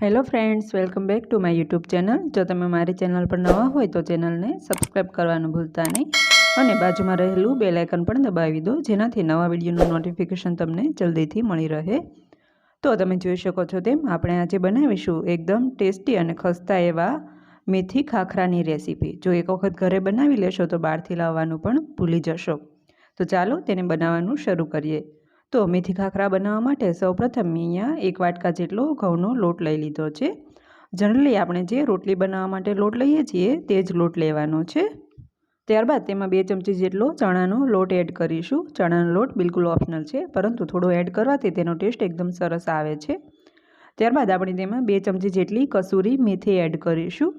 Hello friends welcome back to my YouTube channel જો તમે મારી ચેનલ પર નવા હોય તો ચેનલને સબસ્ક્રાઈબ કરવાનું ભૂલતા નહીં અને બાજુમાં રહેલું બેલ આઇકન પણ દબાવી દો, જેનાથી નવા વિડીયોનું નોટિફિકેશન તમને જલ્દીથી મળી રહે. તો તમે જોઈ શકો છો તેમ, આપણે આજે બનાવીશું એકદમ ટેસ્ટી અને ખસ્તા એવા મેથી ખાખરાની રેસીપી. જો એક વખત ઘરે બનાવી લેશો તો બહારથી લાવવાનું પણ ભૂલી જશો. તો ચાલો તેને બનાવવાનું શરૂ કરીએ. તો મેથી ખાખરા બનાવવા માટે સૌપ્રથમ મેં અહીંયા એક વાટકા જેટલો ઘઉંનો લોટ લઈ લીધો છે. જનરલી આપણે જે રોટલી બનાવવા માટે લોટ લઈએ છીએ તે જ લોટ લેવાનો છે. ત્યારબાદ તેમાં બે ચમચી જેટલો ચણાનો લોટ એડ કરીશું. ચણાનો લોટ બિલકુલ ઓપ્શનલ છે, પરંતુ થોડો એડ કરવાથી તેનો ટેસ્ટ એકદમ સરસ આવે છે. ત્યારબાદ આપણે તેમાં બે ચમચી જેટલી કસૂરી મેથી એડ કરીશું.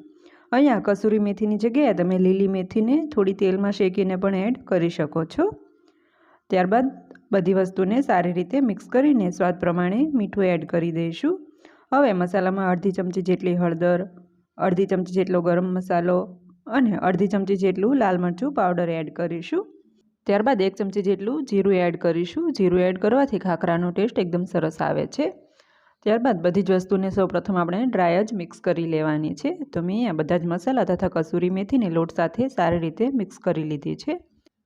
અહીંયા કસૂરી મેથીની જગ્યાએ તમે લીલી મેથીને થોડી તેલમાં શેકીને પણ એડ કરી શકો છો. ત્યારબાદ બધી વસ્તુને સારી રીતે મિક્સ કરીને સ્વાદ પ્રમાણે મીઠું એડ કરી દઈશું. હવે મસાલામાં અડધી ચમચી જેટલી હળદર, અડધી ચમચી જેટલો ગરમ મસાલો અને અડધી ચમચી જેટલું લાલ મરચું પાવડર એડ કરીશું. ત્યારબાદ એક ચમચી જેટલું જીરું એડ કરીશું. જીરું એડ કરવાથી ખાખરાનો ટેસ્ટ એકદમ સરસ આવે છે. ત્યારબાદ બધી જ વસ્તુને સૌપ્રથમ આપણે ડ્રાય જ મિક્સ કરી લેવાની છે. તો મેં બધા જ મસાલા તથા કસૂરી મેથીને લોટ સાથે સારી રીતે મિક્સ કરી લીધી છે.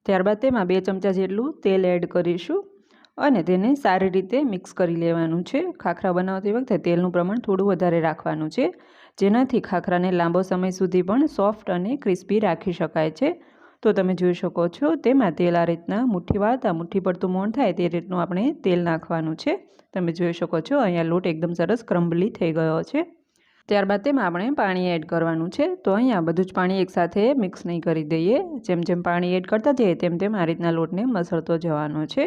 ત્યારબાદ તેમાં બે ચમચા જેટલું તેલ એડ કરીશું અને તેને સારી રીતે મિક્સ કરી લેવાનું છે. ખાખરા બનાવતી વખતે તેલનું પ્રમાણ થોડું વધારે રાખવાનું છે, જેનાથી ખાખરાને લાંબો સમય સુધી પણ સોફ્ટ અને ક્રિસ્પી રાખી શકાય છે. તો તમે જોઈ શકો છો, તેમાં તેલ આ રીતના મુઠ્ઠી વાળતા મુઠ્ઠી પડતું મોણ થાય તે રીતનું આપણે તેલ નાખવાનું છે. તમે જોઈ શકો છો, અહીંયા લોટ એકદમ સરસ ક્રમ્બલી થઈ ગયો છે. ત્યારબાદ તેમાં આપણે પાણી એડ કરવાનું છે. તો અહીંયા બધું જ પાણી એકસાથે મિક્સ નહીં કરી દઈએ. જેમ જેમ પાણી એડ કરતા જઈએ, તેમ તેમ આ રીતના લોટને મસળતો જવાનો છે.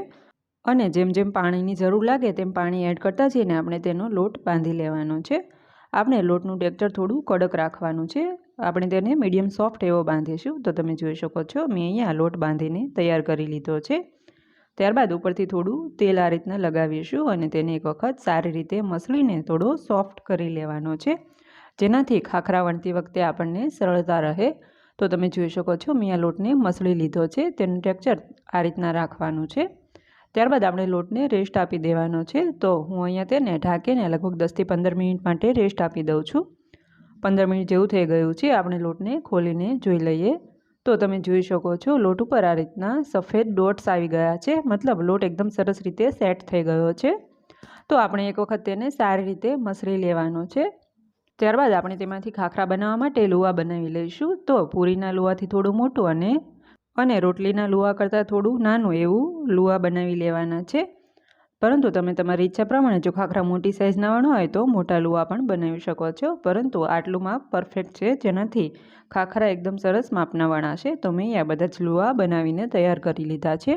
અને જેમ જેમ પાણીની જરૂર લાગે, તેમ પાણી એડ કરતા જઈને આપણે તેનો લોટ બાંધી લેવાનો છે. આપણે લોટનું ટેક્ચર થોડું કડક રાખવાનું છે. આપણે તેને મીડિયમ સોફ્ટ એવો બાંધીશું. તો તમે જોઈ શકો છો, મેં અહીંયા લોટ બાંધીને તૈયાર કરી લીધો છે. ત્યારબાદ ઉપરથી થોડું તેલ આ રીતના લગાવીશું અને તેને એક વખત સારી રીતે મસળીને થોડો સોફ્ટ કરી લેવાનો છે. જેનાથી ખાખરા વણતી વખતે આપણને સરળતા રહે. તો તમે જોઈ શકો છો, મેં આ લોટને મસળી લીધો છે, તેનું ટેક્ચર આ રીતના રાખવાનું છે. ત્યારબાદ આપણે લોટને રેસ્ટ આપી દેવાનો છે. તો હું અહીંયા તેને ઢાંકીને લગભગ દસથી પંદર મિનિટ માટે રેસ્ટ આપી દઉં છું. પંદર મિનિટ જેવું થઈ ગયું છે, આપણે લોટને ખોલીને જોઈ લઈએ. તો તમે જોઈ શકો છો, લોટ ઉપર આ રીતના સફેદ ડોટ્સ આવી ગયા છે, મતલબ લોટ એકદમ સરસ રીતે સેટ થઈ ગયો છે. તો આપણે એક વખત તેને સારી રીતે મસળી લેવાનો છે. ત્યારબાદ આપણે તેમાંથી ખાખરા બનાવવા માટે લુવા બનાવી લઈશું. તો પૂરીના લુવાથી થોડું મોટું અને અને રોટલીના લુવા કરતાં થોડું નાનું એવું લુવા બનાવી લેવાના છે. પરંતુ તમે તમારી ઈચ્છા પ્રમાણે જો ખાખરા મોટી સાઇઝના વણો હોય તો મોટા લુવા પણ બનાવી શકો છો. પરંતુ આટલું માપ પરફેક્ટ છે, જેનાથી ખાખરા એકદમ સરસ માપના વણાશે તો મેં અહીંયા બધા જ લુવા બનાવીને તૈયાર કરી લીધા છે.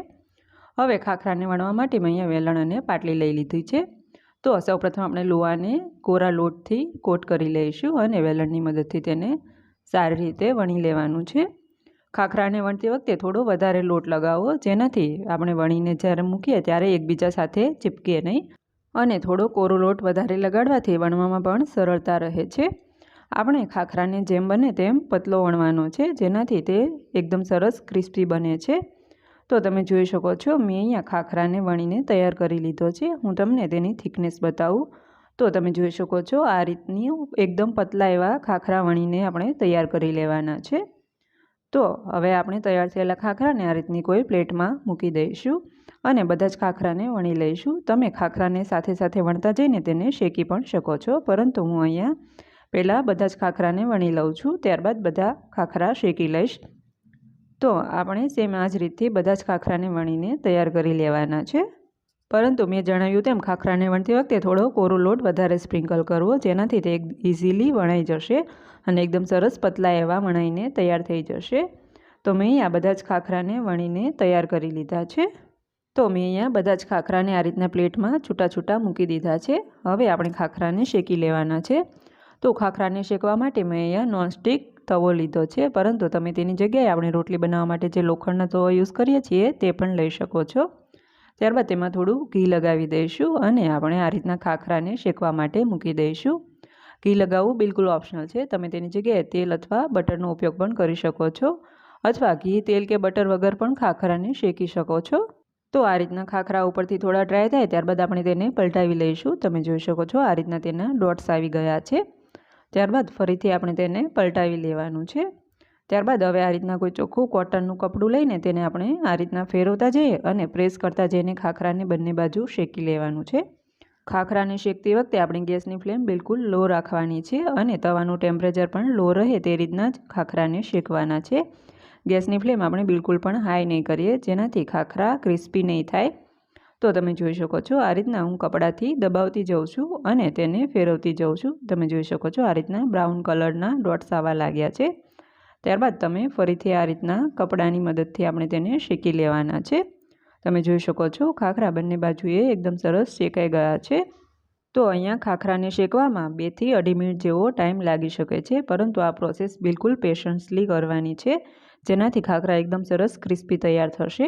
હવે ખાખરાને વણવા માટે મેં અહીંયા વેલણ અને પાટલી લઈ લીધી છે. તો સૌપ્રથમ આપણે લોહાને કોરા લોટથી કોટ કરી લઈશું અને વેલણની મદદથી તેને સારી રીતે વણી લેવાનું છે. ખાખરાને વણતી વખતે થોડો વધારે લોટ લગાવો જેનાથી આપણે વણીને જ્યારે મૂકીએ ત્યારે એકબીજા સાથે ચીપકીએ નહીં અને થોડો કોરો લોટ વધારે લગાડવાથી વણવામાં પણ સરળતા રહે છે. આપણે ખાખરાને જેમ બને તેમ પતલો વણવાનો છે, જેનાથી તે એકદમ સરસ ક્રિસ્પી બને છે. તો તમે જોઈ શકો છો, મેં અહીંયા ખાખરાને વણીને તૈયાર કરી લીધો છે. હું તમને તેની થિકનેસ બતાવું. તો તમે જોઈ શકો છો, આ રીતની એકદમ પતલા એવા ખાખરા વણીને આપણે તૈયાર કરી લેવાના છે. તો હવે આપણે તૈયાર થયેલા ખાખરાને આ રીતની કોઈ પ્લેટમાં મૂકી દઈશું અને બધા જ ખાખરાને વણી લઈશું. તમે ખાખરાને સાથે સાથે વણતા જઈને તેને શેકી પણ શકો છો, પરંતુ હું અહીંયા પહેલાં બધા જ ખાખરાને વણી લઉં છું. ત્યારબાદ બધા ખાખરા શેકી લઈશ. તો આપણે સેમ આ જ રીતથી બધા જ ખાખરાને વણીને તૈયાર કરી લેવાના છે. પરંતુ મેં જણાવ્યું તેમ ખાખરાને વણતી વખતે થોડો કોરો લોટ વધારે સ્પ્રિંકલ કરવો, જેનાથી તે ઇઝીલી વણાઈ જશે અને એકદમ સરસ પતલા એવા વણાઈને તૈયાર થઈ જશે. તો મેં આ બધા જ ખાખરાને વણીને તૈયાર કરી લીધા છે. તો મેં અહીંયા બધા જ ખાખરાને આ રીતના પ્લેટમાં છૂટા છૂટા મૂકી દીધા છે. હવે આપણે ખાખરાને શેકી લેવાના છે. તો ખાખરાને શેકવા માટે મેં અહીંયા નોનસ્ટિક તવો લીધો છે. પરંતુ તમે તેની જગ્યાએ આપણે રોટલી બનાવવા માટે જે લોખંડનો તવો યુઝ કરીએ છીએ તે પણ લઈ શકો છો. ત્યારબાદ તેમાં થોડું ઘી લગાવી દઈશું અને આપણે આ રીતના ખાખરાને શેકવા માટે મૂકી દઈશું. ઘી લગાવવું બિલકુલ ઓપ્શનલ છે. તમે તેની જગ્યાએ તેલ અથવા બટરનો ઉપયોગ પણ કરી શકો છો. અથવા ઘી, તેલ કે બટર વગર પણ ખાખરાને શેકી શકો છો. તો આ રીતના ખાખરા ઉપરથી થોડા ડ્રાય થાય ત્યારબાદ આપણે તેને પલટાવી લઈશું. તમે જોઈ શકો છો આ રીતના તેના ડોટ્સ આવી ગયા છે. ત્યારબાદ ફરીથી આપણે તેને પલટાવી લેવાનું છે. ત્યારબાદ હવે આ રીતના કોઈ ચોખ્ખું કોટનનું કપડું લઈને તેને આપણે આ રીતના ફેરવતા જઈએ અને પ્રેસ કરતા જઈને ખાખરાને બંને બાજુ શેકી લેવાનું છે. ખાખરાને શેકતી વખતે આપણે ગેસની ફ્લેમ બિલકુલ લો રાખવાની છે અને તવાનું ટેમ્પરેચર પણ લો રહે તે રીતના જ ખાખરાને શેકવાના છે. ગેસની ફ્લેમ આપણે બિલકુલ પણ હાઈ નહીં કરીએ, જેનાથી ખાખરા ક્રિસ્પી નહીં થાય. તો તમે જોઈ શકો છો, આ રીતના હું કપડાથી દબાવતી જાઉં છું અને તેને ફેરવતી જાઉં છું. તમે જોઈ શકો છો આ રીતના બ્રાઉન કલરના ડોટ્સ આવવા લાગ્યા છે. ત્યારબાદ તમે ફરીથી આ રીતના કપડાની મદદથી આપણે તેને શેકી લેવાના છે. તમે જોઈ શકો છો ખાખરા બંને બાજુએ એકદમ સરસ શેકાઈ ગયા છે. તો અહીંયા ખાખરાને શેકવામાં બેથી અઢી મિનિટ જેવો ટાઈમ લાગી શકે છે, પરંતુ આ પ્રોસેસ બિલકુલ પેશન્સલી કરવાની છે. જેનાથી ખાખરા એકદમ સરસ ક્રિસ્પી તૈયાર થશે.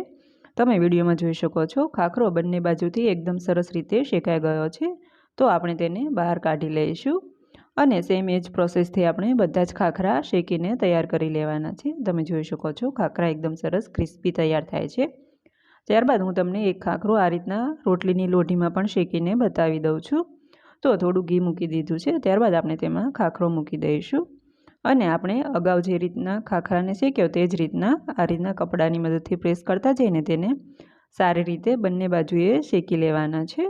તમે વિડીયોમાં જોઈ શકો છો, ખાખરો બંને બાજુથી એકદમ સરસ રીતે શેકાઈ ગયો છે. તો આપણે તેને બહાર કાઢી લઈશું અને સેમ એ જ પ્રોસેસથી આપણે બધા જ ખાખરા શેકીને તૈયાર કરી લેવાના છે. તમે જોઈ શકો છો, ખાખરા એકદમ સરસ ક્રિસ્પી તૈયાર થાય છે. ત્યારબાદ હું તમને એક ખાખરો આ રીતના રોટલીની લોઢીમાં પણ શેકીને બતાવી દઉં છું. તો થોડું ઘી મૂકી દીધું છે, ત્યારબાદ આપણે તેમાં ખાખરો મૂકી દઈશું. અને આપણે અગાઉ જે રીતના ખાખરાને શેક્યો તે જ રીતના આ રીતના કપડાની મદદથી પ્રેસ કરતા જઈને તેને સારી રીતે બંને બાજુએ શેકી લેવાના છે.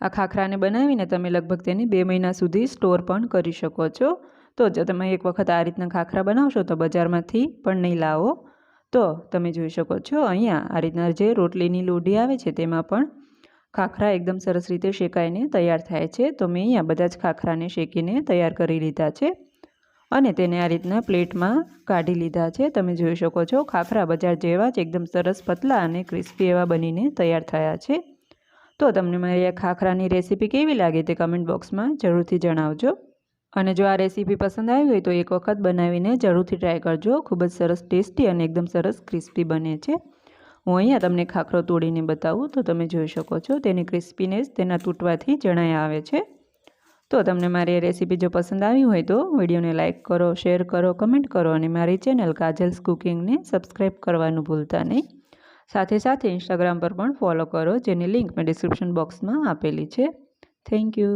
આ ખાખરાને બનાવીને તમે લગભગ તેને બે મહિના સુધી સ્ટોર પણ કરી શકો છો. તો જો તમે એક વખત આ રીતના ખાખરા બનાવશો તો બજારમાંથી પણ નહીં લાવો. તો તમે જોઈ શકો છો અહીંયા આ રીતના જે રોટલીની લોઢી આવે છે તેમાં પણ ખાખરા એકદમ સરસ રીતે શેકાઈને તૈયાર થાય છે. તો મેં અહીંયા બધા જ ખાખરાને શેકીને તૈયાર કરી લીધા છે. અને તેને આ રીતના પ્લેટમાં કાઢી લીધા છે. તમે જોઈ શકો છો ખાખરા બજાર જેવા જ એકદમ સરસ, પતલા અને ક્રિસ્પી એવા બનીને તૈયાર થયા છે. તો તમને મારી આ ખાખરાની રેસીપી કેવી લાગે તે કમેન્ટ બોક્સમાં જરૂરથી જણાવજો. અને જો આ રેસીપી પસંદ આવી હોય તો એક વખત બનાવીને જરૂરથી ટ્રાય કરજો. ખૂબ જ સરસ, ટેસ્ટી અને એકદમ સરસ ક્રિસ્પી બને છે. હું અહીંયા તમને ખાખરો તોડીને બતાવું તો તમે જોઈ શકો છો, તેની ક્રિસ્પીનેસ તેના તૂટવાથી જણાય આવે છે. તો તમને મારી રેસીપી જો પસંદ આવી હોય તો વિડીયોને લાઇક કરો શેર કરો કમેન્ટ કરો અને મારી ચેનલ કાજલ્સ કુકિંગને સબસ્ક્રાઈબ કરવાનું ભૂલતા નહીં. સાથે સાથે ઇન્સ્ટાગ્રામ પર પણ ફોલો કરો, જેની લિંક મેં ડિસ્ક્રિપ્શન બોક્સમાં આપેલી છે. Thank you